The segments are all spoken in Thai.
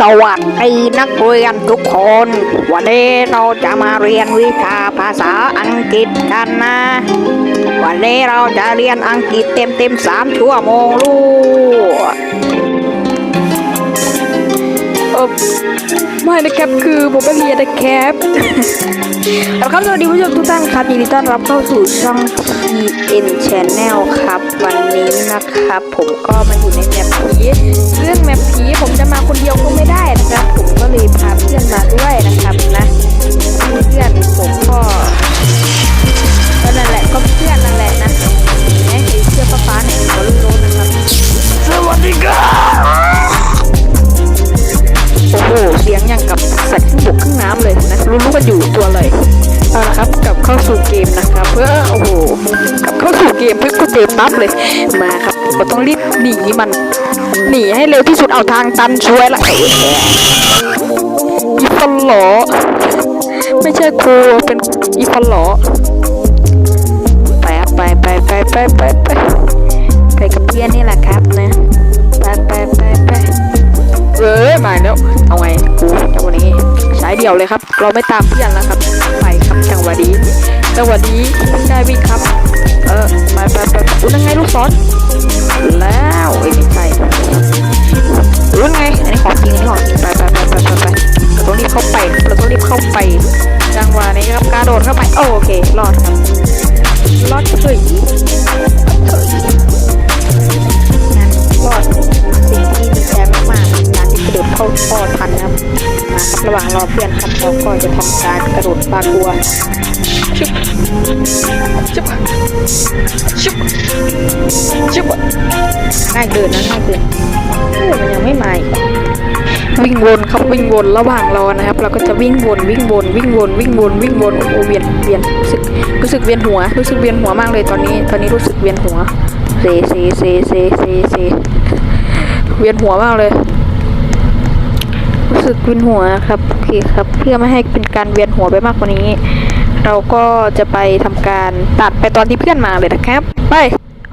สวัสดีนักเรียนทุกคน วันนี้เราจะมาเรียนวิชาภาษาอังกฤษกันนะ วันนี้เราจะเรียนอังกฤษเต็มเต็มสามชั่วโมงลูก เออไม่นะครับคือผมไม่เรียนนะครับแล้วครับสวัสดีผู้ชมทุกท่านครับยินดีต้อนรับเข้าสู่ช่อง TN Channel ครับ วันนี้นะครับ ผมก็มาอยู่ในแมปผีเรื่องแมปผีผมจะมาคนเดียวก็ไม่ได้นะครับ ผมก็เลยพาเพื่อนมาด้วยนะครับนะเพื่อนผมก็ก็นั่นแหละก็เพื่อนนั่นแหละนะไอ้เสื้อฟ้าเนี่ยก็รู้นะครับสวัสดีครับ เสียงอย่างกับสัตว์ขึ้นบกขึ้นน้ำเลยนะรู้ๆกันอยู่ตัวอะไรเอาละครับกลับเข้าสู่เกมนะครับเพื่อโอ้โหกลับเข้าสู่เกมเพื่อก็เจอปั๊บเลยมาครับเราต้องรีบหนีมันหนีให้เร็วที่สุดเอาทางตันช่วยละอีฟันหลอไม่ใช่ครูเป็นอีฟันหลอไปไปไปไปไปไปไปไปกับเพื่อนนี่แหละครับนะ เอ้ยมาแล้ว เอาไงกูจังหวะนี้ใช้เดี่ยวเลยครับ เราไม่ตามเพื่อนแล้วครับ ไปครับจังหวะนี้จังหวะนี้ได้วิ่งครับ เออไปไปไปอุ้ยนั่นไงลูกศรแล้วไอ้นี่ใช่อุ้ยนั่นไง อันนี้ของจริงอันนี้ของจริงไปไปไปไปไปไปเราต้องรีบเข้าไปเราต้องรีบเข้าไป จังหวะนี้ครับกระโดดเข้าไปโอเครอดครับรอดเฉยงั้น วิ่งวนครับวิ่งวนระหว่างรอนะครับ เราก็จะวิ่งวนวิ่งวนวิ่งวนวิ่งวนวิ่งวนโอ้เวียนเวียนรู้สึกรู้สึกเวียนหัว รู้สึกเวียนหัวมากเลยตอนนี้ ตอนนี้รู้สึกเวียนหัวเซเซเซเซเซเซเวียนหัวมากเลย รู้สึกเวียนหัวครับโอเคครับ เพื่อไม่ให้เป็นการเวียนหัวไปมากกว่านี้ เราก็จะไปทำการตัดไปตอนที่เพื่อนมาเลยนะครับ ไป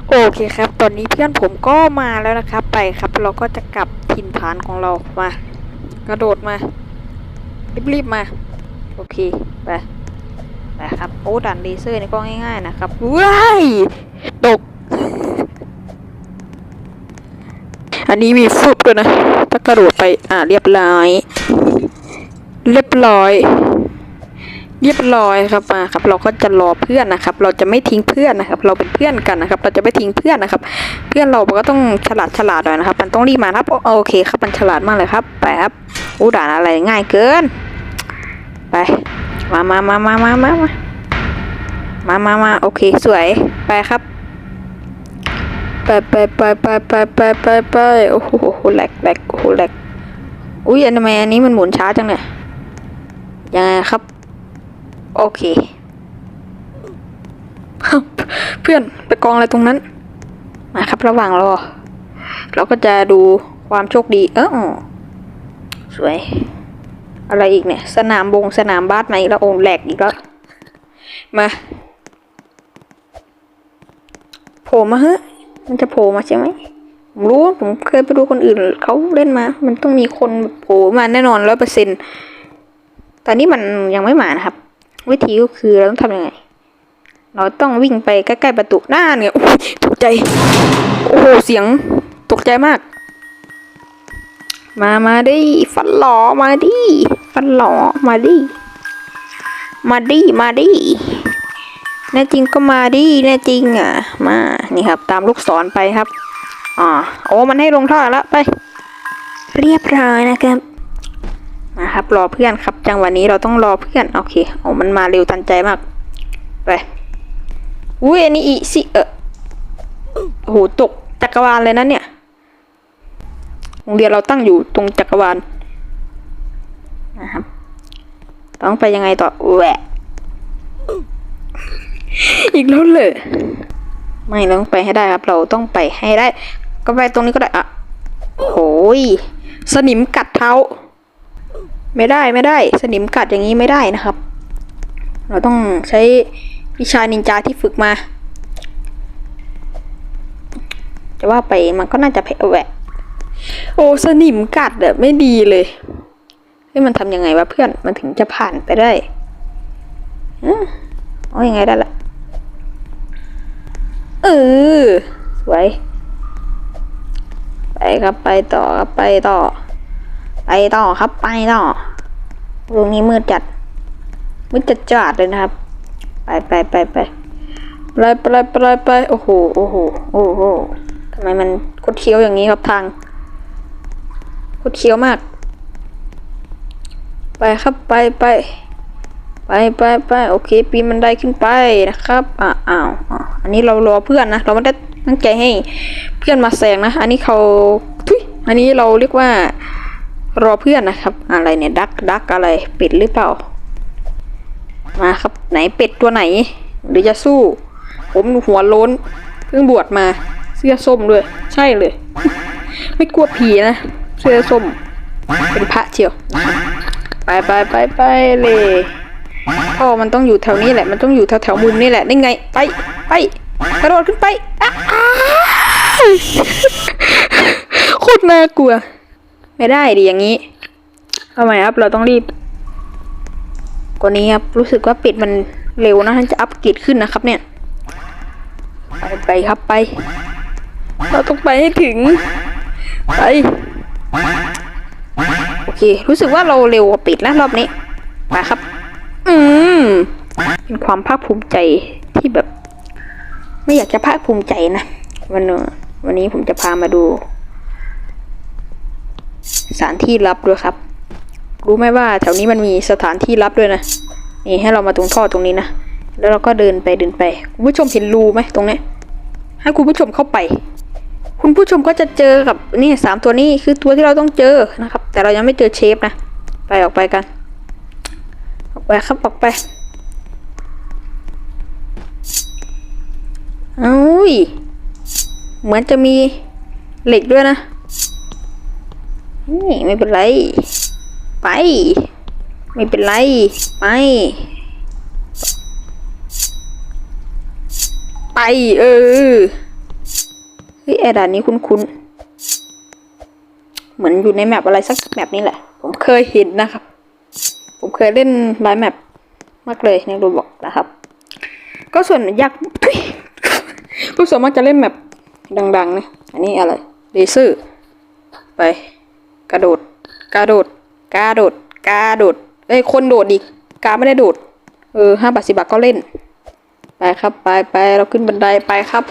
โอเคครับ ตอนนี้เพื่อนผมก็มาแล้วนะครับ ไปครับ เราก็จะกลับถิ่นฐานของเรามา กระโดดมา รีบๆมา โอเค ไป ไปครับ โอ้ดันเลเซอร์นี่ก็ง่ายๆนะครับว้ายตก อันนี้มีฟุบด้วยนะ ถ้ากระโดดไป อ่าเรียบร้อย เรียบร้อย เรียบร้อยครับมาครับ เราก็จะรอเพื่อนนะครับ เราจะไม่ทิ้งเพื่อนนะครับ เราเป็นเพื่อนกันนะครับ เราจะไม่ทิ้งเพื่อนนะครับ เพื่อนเราก็ต้องฉลาดฉลาดหน่อยนะครับ มันต้องรีบมาครับโอเคครับมันฉลาดมากเลยครับไปครับอู้ด่านอะไรง่ายเกิน ไปมามามามามามามามามามาโอเคสวยไปครับไปไปไปไปไปไปไปไปโอ้โหแหลกแหลกโอ้โหแหลกอุ้ยอันทำไมอันนี้มันหมุนช้าจังเนี่ยยังไงครับ โอเค เพื่อนไปกองอะไรตรงนั้นมาครับ ระหว่างรอ เราก็จะดูความโชคดี เออสวย อะไรอีกเนี่ย สนามบงสนามบาสไหนแล้วโอ้แหลกอีกแล้ว มาโผล่มาเฮ้ยมันจะโผล่มาใช่ไหมผมรู้ผมเคยไปดูคนอื่นเขาเล่นมา มันต้องมีคนโผล่มาแน่นอนร้อยเปอร์เซ็นต์แต่นี่มันยังไม่มานะครับ วิธีก็คือเราต้องทำยังไง เราต้องวิ่งไปใกล้ๆประตูหน้าเนี่ยโอ้ยตกใจ โอ้โห เสียงตกใจมาก มามาดิ ฟันหลอมาดิ ฟันหลอมาดิ มาดิ มาดิแน่จริงก็มาดิแน่จริงอะ มา นี่ครับ ตามลูกศรไปครับ อ่า โอ้ มันให้ลงท่อแล้วไป เรียบร้อยนะครับ มาครับรอเพื่อนครับ จังหวะนี้เราต้องรอเพื่อนโอเคโอ้มันมาเร็วทันใจมากไปอุ้ยอันนี้อีสิเออโหตกจักรวาลเลยนะเนี่ยโรงเรียนเราตั้งอยู่ตรงจักรวาลนะครับ ต้องไปยังไงต่อแหวะอีกแล้วเลยไม่เราต้องไปให้ได้ครับ เราต้องไปให้ได้ ก็ไปตรงนี้ก็ได้อะโอ้ยสนิมกัดเท้า ไม่ได้ไม่ได้ สนิมกัดอย่างนี้ไม่ได้นะครับ เราต้องใช้วิชานินจาที่ฝึกมา จะว่าไปมันก็น่าจะแผลแหวะ โอ้สนิมกัดอะไม่ดีเลยเฮ้ยมันทำยังไงวะเพื่อนมันถึงจะผ่านไปได้อืมเอายังไงได้ละเออสวย ไปครับไปต่อครับไปต่อ ไปต่อครับไปต่อตรงนี้มืดจัดมืดจัดจัดเลยนะครับ ไปไปไปไปไปไปไปไปโอ้โหโอ้โหโอ้โหทำไมมันคดเคี้ยวอย่างนี้ครับทางคดเคี้ยวมาก ไปครับไปไปไปไปไปโอเค ปีนบันไดขึ้นไปนะครับอ่าอ้าวอ,อันนี้เรารอเพื่อนนะ เราไม่ได้ตั้งใจให้เพื่อนมาแซงนะ อันนี้เขาทุยอันนี้เราเรียกว่า รอเพื่อนนะครับ อะไรเนี่ยดักดักอะไรเป็ดหรือเปล่า มาครับไหนเป็ดตัวไหน หรือจะสู้ ผมหัวโล้นเพิ่งบวชมา เสื้อส้มด้วย ใช่เลย ไม่กลัวผีนะเสื้อส้ม เป็นพระเชียว ไปไปไปไปเลยพ่อมันต้องอยู่แถวนี้แหละ มันต้องอยู่แถวแถวมุมนี่แหละนี่ไง ไปไปกระโดดขึ้นไปอะอะโคตรน่ากลัว ไม่ได้ดิอย่างนี้ทำไมครับเราต้องรีบ กว่านี้ครับรู้สึกว่าปิดมันเร็วนะท่านจะอัปเกรดขึ้นนะครับ เนี่ย ไปไปครับไป เราต้องไปให้ถึงไปโอเค รู้สึกว่าเราเร็วกว่าปิดนะรอบนี้มาครับ อืมเป็นความภาคภูมิใจที่แบบ ไม่อยากจะภาคภูมิใจนะวันนี้วันนี้ผมจะพามาดู สถานที่ลับด้วยครับ รู้ไหมว่าแถวนี้มันมีสถานที่ลับด้วยนะ นี่ให้เรามาตรงท่อตรงนี้นะ แล้วเราก็เดินไปเดินไป คุณผู้ชมเห็นรูไหมตรงนี้ ให้คุณผู้ชมเข้าไป คุณผู้ชมก็จะเจอกับนี่สามตัวนี้คือตัวที่เราต้องเจอนะครับ แต่เรายังไม่เจอเชฟนะ ไปออกไปกัน ออกไปครับออกไปเอายเหมือนจะมีเหล็กด้วยนะ นี่ไม่เป็นไร ไป ไม่เป็นไร ไป ไป เออ เฮ้ยไอ้ด่านนี้คุ้นๆ เหมือนอยู่ในแมปอะไรสักแมปนี้แหละ ผมเคยเห็นนะครับ ผมเคยเล่นหลายแมปมากเลยในรูบอกนะครับ ก็ส่วนยากทุก็ส่วนมากจะเล่นแมปดังๆนะ อันนี้อะไรเลเซอร์ ไป กระโดด กระโดด กระโดด กระโดด เอ้ย คนโดดอีกกาไม่ได้โดด เออห้าบาทสิบาทก็เล่น ไปครับ ไปไปเราขึ้นบันไดไปครับ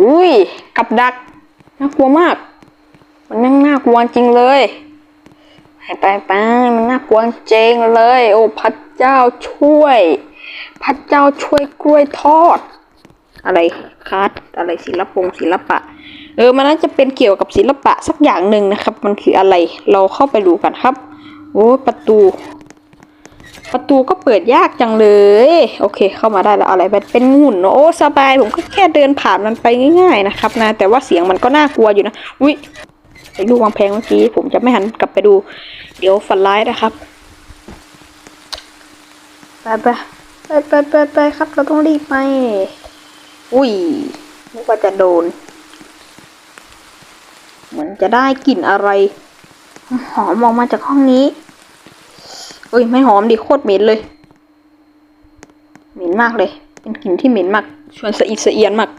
อุ้ย กับดัก น่ากลัวมาก มันนั่งน่ากลัวจริงเลย ไปไปไปมันน่ากลัวจริงเลย โอ้พระเจ้าช่วย พระเจ้าช่วยกล้วยทอด อะไรคัดอะไรศิลปงศิลปะ เออมันน่าจะเป็นเกี่ยวกับศิลปะสักอย่างหนึ่งนะครับ มันคืออะไรเราเข้าไปดูกันครับ โอ้ประตู ประตูก็เปิดยากจังเลย โอเค เข้ามาได้แล้วอะไรเป็นเป็นงูนโอ้สบายผมก็แค่เดินผ่านมันไปง่ายๆนะครับนะแต่ว่าเสียงมันก็น่ากลัวอยู่นะอุ้ยไอ้ลูกวางแพงเมื่อกี้ผมจะไม่หันกลับไปดู เดี๋ยวฝันร้ายนะครับไปไปไปไปไปไปครับเราต้องรีบไป อุ้ยนึกว่าจะโดน เหมือนจะได้กลิ่นอะไร หอมออกมาจากห้องนี้เอ้ยไม่หอมดิโคตรเหม็นเลย เหม็นมากเลย เป็นกลิ่นที่เหม็นมาก ชวนสะอิดสะเอียนมาก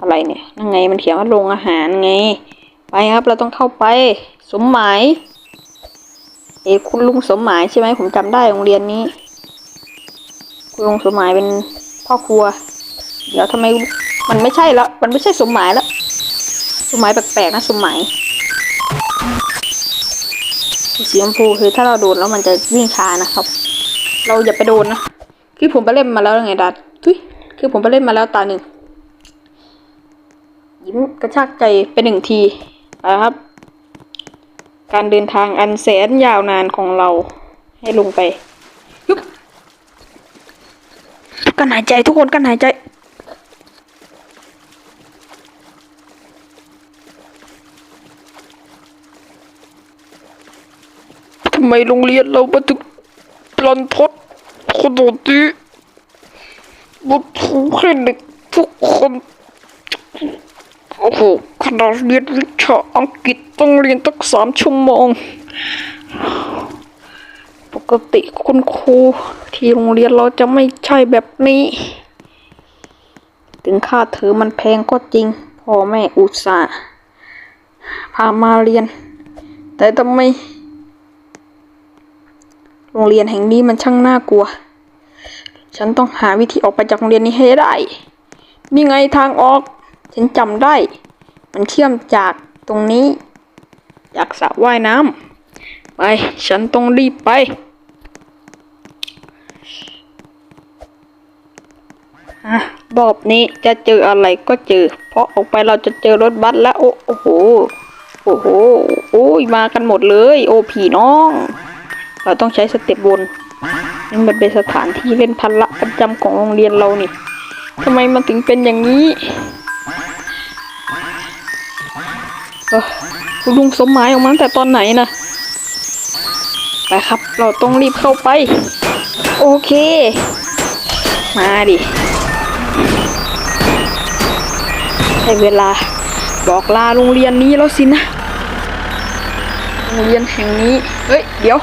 อะไรเนี่ยนั่งไงมันเขียนว่าโรงอาหารไง ไปครับเราต้องเข้าไป สมหมาย เอคุณลุงสมหมายใช่ไหมผมจำได้โรงเรียนนี้ คุณลุงสมหมายเป็นพ่อครัว เดี๋ยวทำไมมันไม่ใช่แล้ว มันไม่ใช่สมหมายแล้ว สมหมายแปลกๆนะสมหมายสีชมพูคือถ้าเราโดนแล้วมันจะวิ่งช้านะครับ เราอย่าไปโดนนะ คือผมไปเล่นมาแล้วไงดัดทุยคือผมไปเล่นมาแล้วตาหนึ่งยิ้มกระชากใจไปหนึ่งทีนะครับ การเดินทางอันแสนยาวนานของเราให้ลงไปยุบกันหายใจทุกคนกันหายใจำไมโรงเรียนเรามาถึงรันทดขนาดนี้บนถูแค่เด็กทุกคนโอ้โหขนาดเรียนวิชาอังกฤษต้องเรียนตั้งสามชั่วโมง ปกติคุณครูที่โรงเรียนเราจะไม่ใช่แบบนี้ ถึงค่าเทอมมันแพงก็จริงพ่อแม่อุตส่าห์พามาเรียน แต่ทำไม โรงเรียนแห่งนี้มันช่างน่ากลัว ฉันต้องหาวิธีออกไปจากโรงเรียนนี้ให้ได้ นี่ไงทางออก ฉันจำได้ มันเชื่อมจากตรงนี้ จากสระว่ายน้ำไป ฉันต้องรีบไปอะรอบนี้จะเจออะไรก็เจอ เพราะออกไปเราจะเจอรถบัสแล้ว โอ้โอ้โหโอ้โห โอ้ยมากันหมดเลย โอ้ผีน้อง เราต้องใช้สเต็ปบนนี่มันเป็นสถานที่เล่นพันละประจำของโรงเรียนเรานี่ทำไมมันถึงเป็นอย่างนี้เออคุณลุงสมหมายออกมาตั้งแต่ตอนไหนนะไปครับ เราต้องรีบเข้าไป โอเค มาดิใช้เวลาบอกลาโรงเรียนนี้แล้วสินะ โรงเรียนแห่งนี้ เฮ้ย เดี๋ยว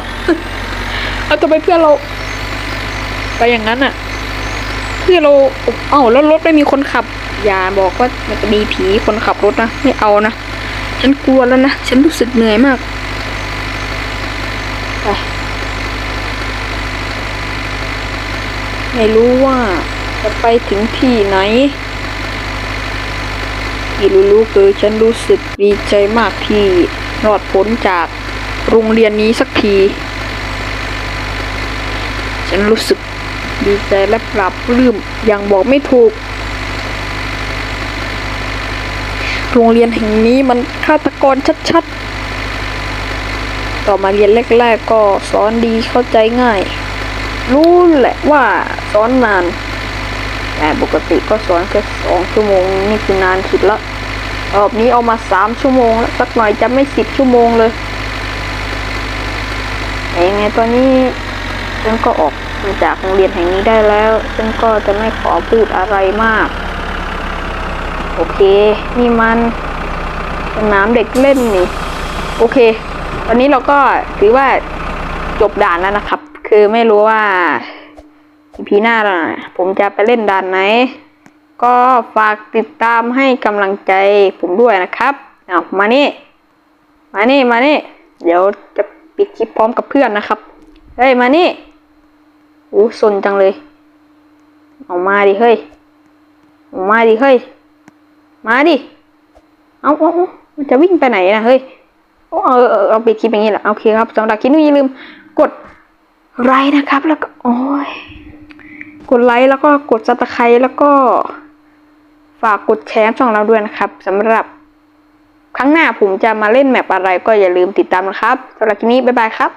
เอาทำไมเพื่อนเรา ไปอย่างนั้นอะเพื่อเราเอ้าแล้วรถไม่มีคนขับ อย่าบอกว่ามันจะมีผีคนขับรถนะไม่เอานะฉันกลัวแล้วนะฉันรู้สึกเหนื่อยมากไปไม่รู้ว่าจะไปถึงที่ไหนที่รู้ๆคือฉันรู้สึกดีใจมากที่รอดพ้นจากโรงเรียนนี้สักที ฉันรู้สึกดีใจและปรับปลื้มอย่างบอกไม่ถูก โรงเรียนแห่งนี้มันฆาตกรชัดๆ ต่อมาเรียนแรกๆก็สอนดีเข้าใจง่าย รู้แหละว่าสอนนาน แต่ปกติก็สอนแค่สองชั่วโมงนี่คือนานสุดละรอบนี้เอามาสามชั่วโมงแล้วสักหน่อยจะไม่สิบชั่วโมงเลยแต่ยังไงตอนนี้ ฉันก็ออกมาจากโรงเรียนแห่งนี้ได้แล้ว ฉันก็จะไม่ขอพูดอะไรมาก โอเค นี่มันสนามเด็กเล่นนี่ โอเค วันนี้เราก็ถือว่าจบด่านแล้วนะครับ คือไม่รู้ว่าพีหน้าผมจะไปเล่นด่านไหน ก็ฝากติดตามให้กำลังใจผมด้วยนะครับเอามานี่ มานี่ มานี่ เดี๋ยวจะปิดคลิปพร้อมกับเพื่อนนะครับ เฮ้ย มานี่ อ้สนจังเลยเอามาดิเฮ้ยเอามาดิเฮ้ย มาดิเอาเอาเอามันจะวิ่งไปไหนนะเฮ้ยเอาเอาเอเอาเอาปิดคลิปอย่างนี้แหละโอเคครับสำหรับคลิปนี้อย่าลืมกดไลค์นะครับ แล้วก็โอ้ยกดไลค์แล้วก็กดซับสไครต์แล้วก็ ฝากกดแชร์ช่องเราด้วยนะครับสำหรับ ครั้งหน้าผมจะมาเล่นแมปอะไรก็อย่าลืมติดตามนะครับสำหรับคลิปนี้บ๊ายบายครับ